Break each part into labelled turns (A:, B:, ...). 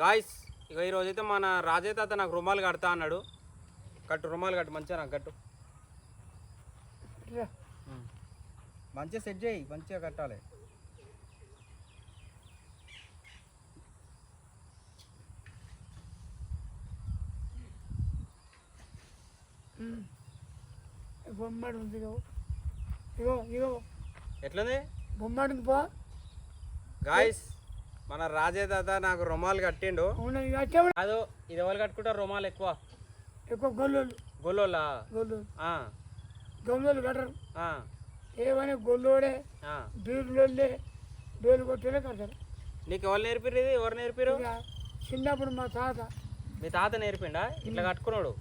A: Guys ఇక ఈ రోజైతే మన రాజే తాత నాకు రుమాలు కడతా అన్నాడు. కట్టు రుమాలు కట్టు మంచిగా నాకు కట్టు. మంచిగా సెట్ చేయి మంచిగా కట్టాలి.
B: బొమ్మడి ఉంది ఇగో. బొమ్మడికి పో.
A: గాయస్ మన రాజే తాత నాకు రుమాలు కట్టిండు. కాదు ఇది ఎవరు కట్టుకుంటారు? రుమాలు ఎక్కువ.
B: ఎక్కువ గొల్లోళ్ళు.
A: గొల్లోలా
B: గొల్లోళ్ళు. గొల్లోళ్ళు కట్టరు. ఏమైనా గొల్లోడే. బీరులోళ్ళే డోలు కొట్టేనే కడతారు.
A: నీకు ఎవరు నేర్పిరు ఇది? ఎవరు నేర్పిరు
B: చిన్నప్పుడు మా తాత.
A: మీ తాత నేర్పిండా? ఇట్లా కట్టుకున్నాడు?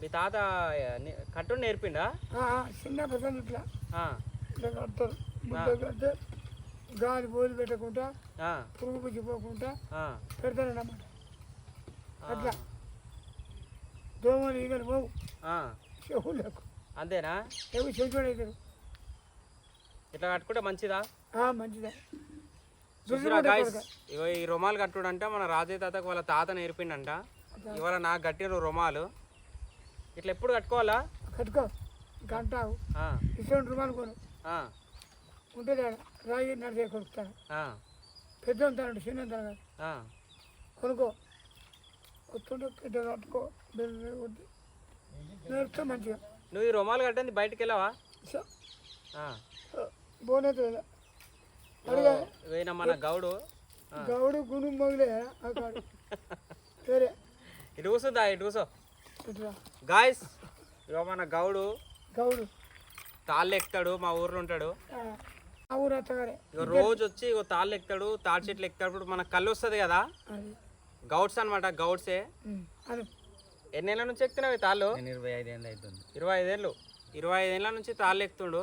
A: మీ తాత కట్టు నేర్పిండా?
B: చిన్నప్పుడు ఇట్లా. కడతారు. గాలి బోలు పెట్టకుండా పురుగు పుచ్చిపోకుండా
A: ఆ.
B: అట్లా. దోమలు ఈగలు పోవు. చెవులకు
A: అంతేనా?
B: ఎవి చెవిచోడు అవుతారు
A: ఇట్లా కట్టుకుంటే మంచిదా?
B: మంచిదే.
A: చూసిరా గాయస్ ఇగో ఈ రుమాలు కట్టుడు అంటే మన రాజయ్య తాతకు వాళ్ళ తాత నేర్పిండంట. ఇవాళ నాకు కట్టిన రుమాలు. ఇట్లా ఎప్పుడు కట్టుకోవాలా?
B: కట్టుకో. గంట ఇటువంటి రుమాలు కొను. ఉంటుంది రాయి నడిచే కొనుక్తాను పెద్ద ఉంటాడు చిన్న
A: ఆ.
B: కొనుక్కో. వస్తుంటే పెద్ద కట్టుకో. బెల్లం కొట్టి. నేర్పుతా మంచిగా.
A: నువ్వు ఈ రుమాలు కట్టింది బయటికి వెళ్ళావా? ఈయన మన గౌడు.
B: గౌడు గుణు మొగలే సరే
A: ఇటు కూర్చుందా ఇటు
B: ఇట్లా
A: గాయస్ ఇగో మన గౌడు.
B: గౌడు.
A: తాళ్ళు ఎక్కుతాడు మా ఊర్లో ఉంటాడు. ఇక రోజు వచ్చి ఇగో తాళ్ళు ఎక్కుతాడు తాడి చెట్లు ఎక్కుతాడు మనకు కళ్ళు వస్తుంది కదా. గౌడ్స్ అనమాట గౌడ్సే.
B: అను.
A: ఎన్నేళ్ళ నుంచి ఎక్కుతున్నావు తాళ్ళు?
C: ఇరవై ఐదు ఏళ్ళు అవుతుంది.
A: ఇరవై ఐదేళ్ళు ఇరవై ఐదేళ్ళ నుంచి తాళ్ళు ఎక్కుతుండు.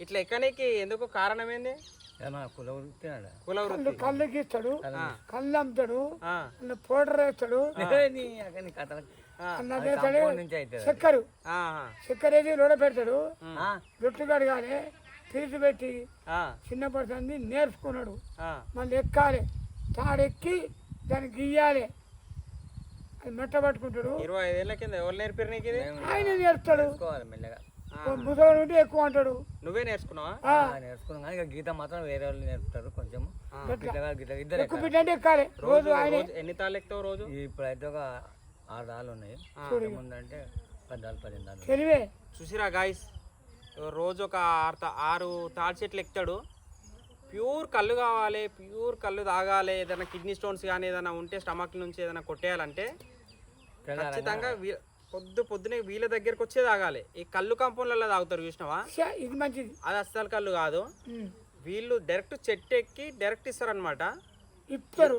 A: ఇట్లా ఎక్కడానికి ఎందుకు కారణం ఏంది?
C: కుల
A: వృత్తి.
B: కళ్ళకి ఇస్తాడు కళ్ళు. అమ్ముతాడు పౌడర్ వేస్తాడు. చక్కెర.
A: ఆ,
B: చక్కెర వేసి లోడ పెడతాడు.
C: ఆ,
B: రొట్టె తీసి పెట్టి
A: ఆ,
B: చిన్నప్పటి సంది నేర్చుకున్నాడు.
A: ఆ,
B: మళ్ళీ ఎక్కాలి. తాడెక్కి దాన్ని గీయాలి. అది మెట్ట పట్టుకుంటాడు.
A: ఇరవై కింద ఎవరు నేర్పారు నీకు ఇది?
C: మేము
B: ఆయన నేర్పుతాడు.
C: మెల్లగా.
B: ముసలి ఉంటే ఎక్కువ అంటాడు.
A: నువ్వే నేర్చుకున్నావా?
C: నేర్చుకున్నాం కానీ ఇక గీత మాత్రం వేరే వాళ్ళు నేర్పుతారు కొంచెం.
B: ఎక్కువ బిడ్డ అంటే ఎక్కాలి. రోజు ఆయనే
A: రోజు ఎన్ని తాళ్ళు ఎక్కుతావు రోజు?
C: ఇప్పుడైతే ఒక ఆరు దాళ్ళు ఉన్నాయి. ముందంటే పద్నాలుగు పదిహేను దాళ్ళు
B: తెలివే.
A: చూసిరా గాయస్ రోజు ఒక ఆరు ఆరు తాడి చెట్లు ఎక్కుతాడు. ప్యూర్ కళ్ళు కావాలి ప్యూర్ కళ్ళు తాగాలి. ఏదైనా కిడ్నీ స్టోన్స్ కానీ ఏదైనా ఉంటే స్టమక్ నుంచి ఏదైనా కొట్టేయాలంటే ఖచ్చితంగా పొద్దు పొద్దునే వీళ్ళ దగ్గరికి వచ్చే తాగాలి. ఈ కళ్ళు కంపౌండ్లలో తాగుతారు చూసినావా?
B: ఇది మంచిది.
A: అది అస్సలు కళ్ళు కాదు. వీళ్ళు డైరెక్ట్ చెట్టు ఎక్కి డైరెక్ట్ ఇస్తారనమాట
B: ఇస్తారు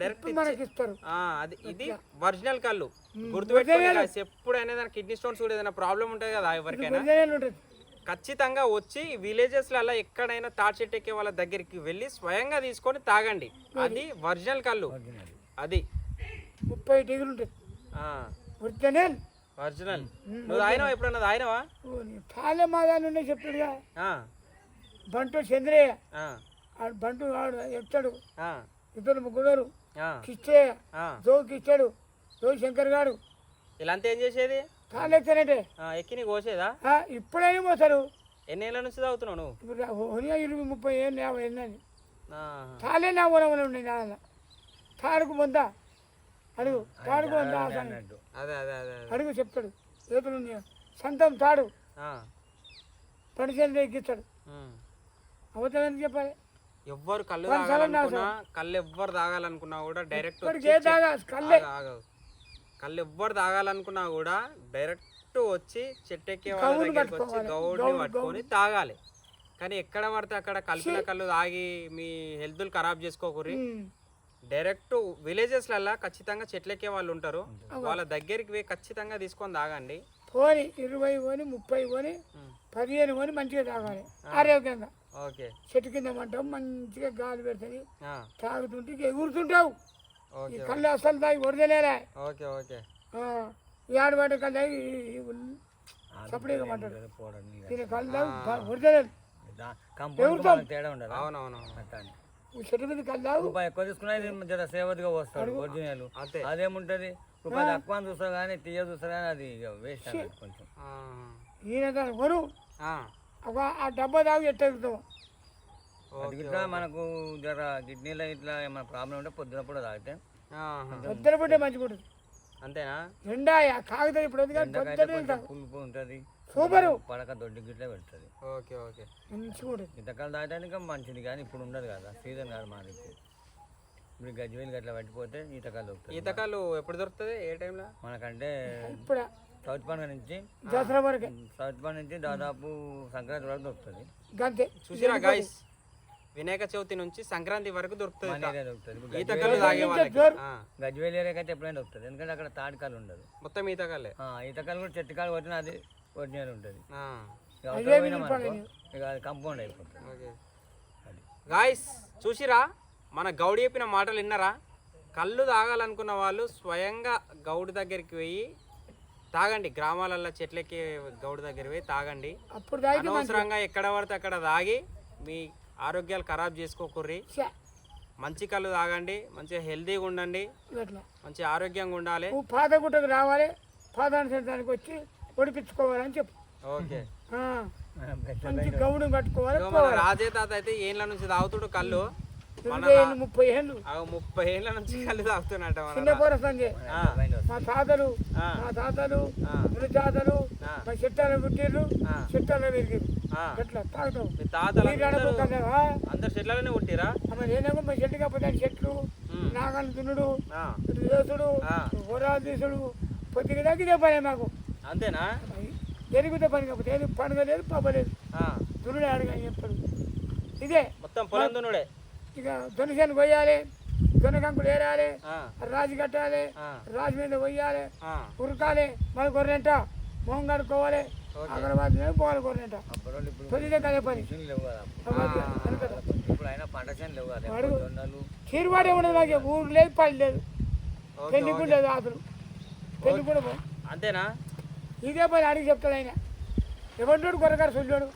A: డైరెక్ట్
B: మనకి ఇస్తారు
A: అది ఇది ఒరిజినల్ కళ్ళు. గుర్తుపెట్టుకోండి guys. ఎప్పుడైనా కిడ్నీ స్టోన్స్ కూడా ఏదైనా ప్రాబ్లం ఉంటుంది కదా ఎవరికైనా? ఖచ్చితంగా వచ్చి విలేజెస్లలో ఎక్కడైనా తాటి చెట్టు ఎక్కే వాళ్ళ దగ్గరికి వెళ్ళి స్వయంగా తీసుకొని తాగండి. అది ఒరిజినల్ కళ్ళు. అది.
B: ముప్పై డిగ్రీలు ఉంటుంది ఒరిజినల్?
A: ఒరిజినల్. నువ్వు తాగినావా? ఎప్పుడన్నా తాగినావా?
B: తాళే మాదాలు ఉన్నాయి చెప్తాడుగా. బంటు చంద్రయ్య. బంటు వాడు
A: ఆ,
B: ఇద్దరు ముగ్గురు కిచ్చయ్య
A: ఆ.
B: జోకి ఇచ్చాడు జో శంకర్ గారు.
A: వీళ్ళంతా ఏం చేసేది?
B: తాళ్ళు ఎత్తానంటే
A: ఆ, ఎక్కి నీకు కోసేదా
B: ఇప్పుడైనా పోతారు
A: ఎన్నేళ్ళ నుంచి తాగుతున్నావు నువ్వు?
B: ఇప్పుడు ఇరవై ముప్పై ఏళ్ళు యాభై ఏళ్ళు
A: ఆ,
B: తాళే నా ఊరమని ఉన్నాయి నా తాడుకు పొందా అడుగు తాడుకు పొందా
C: అన్నట్టు
A: అదే అదే అదే. అదే
B: అడుగు చెప్తాడు. ఉన్నాయి. సంతం తాడు. పడిచేది ఎక్కిస్తాడు. అవతలని చెప్పాలి?
A: ఎవ్వరు కళ్ళు కళ్ళు ఎవ్వరు తాగాలనుకున్నా కూడా డైరెక్ట్
B: కళ్ళే.
A: కళ్ళు ఎవ్వరు తాగాలనుకున్నా కూడా డైరెక్ట్ వచ్చి చెట్టు ఎక్కే వాళ్ళ దగ్గరికి వచ్చి. గౌడ్ని పట్టుకొని తాగాలి. కానీ ఎక్కడ పడితే అక్కడ కలిపిన కళ్ళు తాగి మీ హెల్త్లు ఖరాబ్ చేసుకోకూరి. డైరెక్ట్ విలేజెస్లల్లో ఖచ్చితంగా చెట్లు ఎక్కే వాళ్ళు ఉంటారు. వాళ్ళ దగ్గరికి పోయి ఖచ్చితంగా తీసుకొని తాగండి.
B: పోని ఇరవై పోని ముప్పై పోని. పదిహేను పోని మంచిగా తాగాలి. ఆరోగ్యంగా.
A: ఓకే.
B: చెట్టు కింద మంటాం మంచిగా గాలి పెడుతుంది. తాగుతుంటే ఎగురుతుంటావు. ఈ
A: ఓకే.
B: కళ్ళు అసలు తాగి వరదలేరా
A: ఓకే ఓకే.
B: ఆడవాడ కళ్ళు తాగి సపరేట్గా కళ్ళు తాగి వరదలేదు. చెట్టు మీద
C: రూపాయి ఎక్కువ జర సేవదిగా వస్తాడు ఒరిజినల్.
A: అంతే.
C: అదేముంటది? రూపాయి తక్కువ అని చూస్తారు కానీ తీయ చూస్తారు కానీ అది వేస్ట్ కొంచెం.
B: ఈయన
A: ఆ,
B: డబ్బా తాగి ఎట్టెళ్తాం
C: అది
A: ఓకే,
C: ఇట్లా మనకు జర కిడ్నీలో ఇట్లా ఏమైనా ప్రాబ్లం ఉంటే పొద్దున కూడా తాగితే.
B: పొద్దున పుట్టే మంచిగా ఉంటుంది.
A: అంతేనా?
B: ఎండా కాగితం ఇప్పుడు ఉంది కానీ పొద్దున
C: పులుపు ఉంటుంది
B: సూపరు.
C: పడక దొడ్డి గిట్లే పెడుతుంది.
A: Okay okay.
B: మంచిగా ఉంటుంది.
C: ఇంతకాలం తాగడానికి మంచిది కానీ ఇప్పుడు ఉండదు కదా. సీజన్ కాదు మాది ఇప్పుడు. గజ్వేలు గట్లా పట్టిపోతే ఈతకాలు దొరుకుతుంది
A: ఈతకాలు ఎప్పుడు దొరుకుతుంది? ఏ టైంలో?
C: మనకంటే
B: ఇప్పుడు?
C: సౌత్ పండుగ నుంచి
B: దసరా వరకే.
C: సౌత్ పండుగ నుంచి దాదాపు సంక్రాంతి వరకు దొరుకుతుంది.
B: గంతే.
A: చూసిరా గాయస్ వినాయక చవితి నుంచి సంక్రాంతి వరకు దొరుకుతుంది
C: ఇప్పుడు
A: ఈతకాలు తాగే వాళ్ళకి.
C: గజ్వేల్ అయితే ఎప్పుడైనా దొరుకుతుంది. ఎందుకంటే అక్కడ తాటికాలు ఉండదు.
A: మొత్తం ఈతకాలే
C: ఆ, ఈతకాలు కూడా చెట్టుకాలు కొట్టిన అది ఒరిజినల్ ఉంటుంది. ఇక అది కంపౌండ్ అయిపోతుంది.
A: గాయస్ చూసిరా? మన గౌడి చెప్పిన మాటలు విన్నారా? కళ్ళు తాగాలనుకున్న వాళ్ళు స్వయంగా గౌడి దగ్గరికి పోయి తాగండి. గ్రామాలలో చెట్లకి గౌడి దగ్గర పోయి తాగండి.
B: అప్పుడు తాగి
A: అనవసరంగా ఎక్కడ పడితే అక్కడ తాగి మీ ఆరోగ్యాలు ఖరాబ్ చేసుకోకుర్రి. మంచి కళ్ళు తాగండి మంచిగా హెల్తీగా ఉండండి మంచి ఆరోగ్యంగా ఉండాలి.
B: నువ్వు పాత గుట్టకు రావాలి పాదానుసరించడానికి వచ్చి ఒడిపించుకోవాలని చెప్పు.
A: ఓకే.
B: మంచి గౌడు కట్టుకోవాలి
A: మన రాజే తాత అయితే ఏండ్ల నుంచి తాగుతుడు కళ్ళు.
B: ఏళ్ళు ముప్పై ఏళ్ళు.
A: ముప్పై ఏళ్ళ నుంచి కళ్ళు తాగుతున్నట్ట మన
B: చిన్న. మా తాతలు
A: ఆ.
B: మా తాతలు
A: ఆ.
B: ముని తాతలు
A: ఆ.
B: మా చెట్టాలు పుట్టిర్రు
A: ఆ.
B: చెట్టాలు పెరిగిరు
A: ఆ.
B: ఎట్లా తాగుతాం
A: మీ తాతలు
B: నీళ్ళు
A: అందరూ
B: అడగకుండా
A: అందరు చెట్లలోనే పుట్టిరా?
B: అమ్మ నేనేమో మా చెట్టు కాకపోతే చెట్లు. నాగలు దున్నుడు తీసుడు పొద్దుకి తగ్గితే పనే మాకు.
A: అంతేనా?
B: జరిగితే పని కాకపోతే ఏది పండుగ లేదు దున్నుడే ఇదే.
A: మొత్తం పొలం దున్నుడే.
B: ఇక దొనసేను కొయ్యాలి దొనకంకులు ఏరాలి రాజు కట్టాలి రాజు మీద
A: ఆ,
B: ఉరకాలి మన గొర్రెంట మొహం కడుక్కోవాలి
C: వాళ్ళు ఇప్పుడు
B: తొలిదే కదే. పని
C: ఇప్పుడు అయినా పంట చేను
B: చీరువాడే ఉండదు మాకు ఊరు లేదు పని లేదు.
A: ఓకే,
B: పెళ్ళి
A: ఓకే.
B: కూడా లేదు ఆతులు పెళ్ళి కూడా.
A: అంతేనా?
B: ఇదే పని అడిగి చెప్తాడు ఆయన. ఎవరినోడు గొర్రెగారు చూడాడు